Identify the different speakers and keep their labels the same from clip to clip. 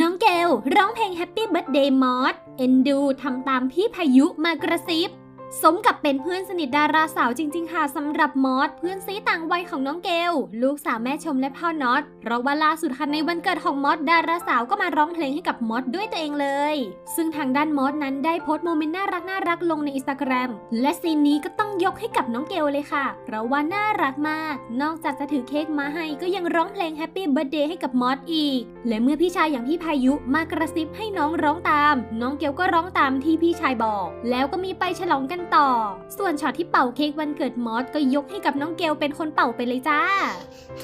Speaker 1: น้องเกลร้องเพลง Happy Birthday มอดเอ็นดูทำตามพี่พายุมากระซิบ สมกับเป็นเพื่อนสนิทดาราสาวจริง ๆ ค่ะสำหรับมอสเพื่อนซีต่างวัยของน้องเกล ลูกสาวแม่ชมและพ่อน็อตเพราะว่าล่าสุดค่ะในวันเกิดของมอสดาราสาวก็มาร้องเพลงให้กับมอสด้วยตัวเองเลย ซึ่งทางด้านมอสนั้นได้โพสต์โมเมนต์น่ารักน่ารักลงในอินสตาแกรมและซีนนี้ก็ต้องยกให้กับน้องเกลเลยค่ะ เพราะว่าน่ารักมาก นอกจากจะถือเค้กมาให้ก็ยังร้องเพลง Happy Birthday ให้กับมอสอีก และเมื่อพี่ชายอย่างพี่พายุมากระซิบให้น้องร้องตาม น้องเกลก็ร้องตามที่พี่ชายบอก แล้วก็มีไปฉลองกันต่อ ส่วนช็อตที่เป่าเค้กวันเกิดมอสก็ยกให้กับน้องเกลเป็นคนเป่าไปเลยจ้า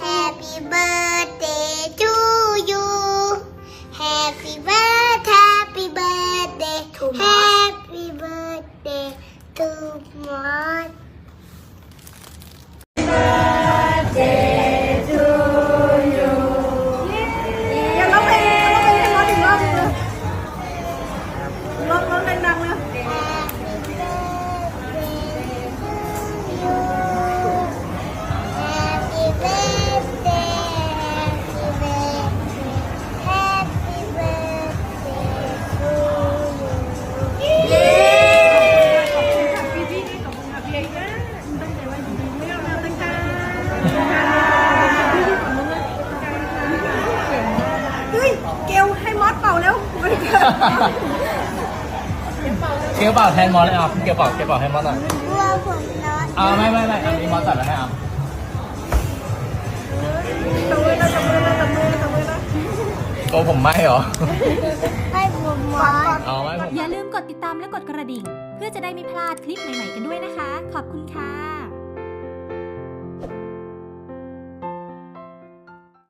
Speaker 2: Happy birthday to you Happy birthday Happy birthday to Happy birthday to Mom
Speaker 3: เกิด
Speaker 4: เกลเปล่าแทนมอสเลยอะเกลเปล่าเกลเปล่าให้มอสหน่อย
Speaker 2: กลัวผมร้อน
Speaker 4: อ่าไม่ไม่ไม่อันนี้มอสตัดแล้วให้อะ
Speaker 3: ตบมือนะตบมือนะตบมือนะตบมือนะ
Speaker 4: ตัวผมไม่เหรอ
Speaker 2: ให้ผมร้อน
Speaker 4: อ๋อไม่ผม
Speaker 1: อย่าลืมกดติดตามและกดกระดิ่ง เพื่อจะได้ไม่พลาดคลิปใหม่ๆกันด้วยนะคะ ขอบคุณค่ะ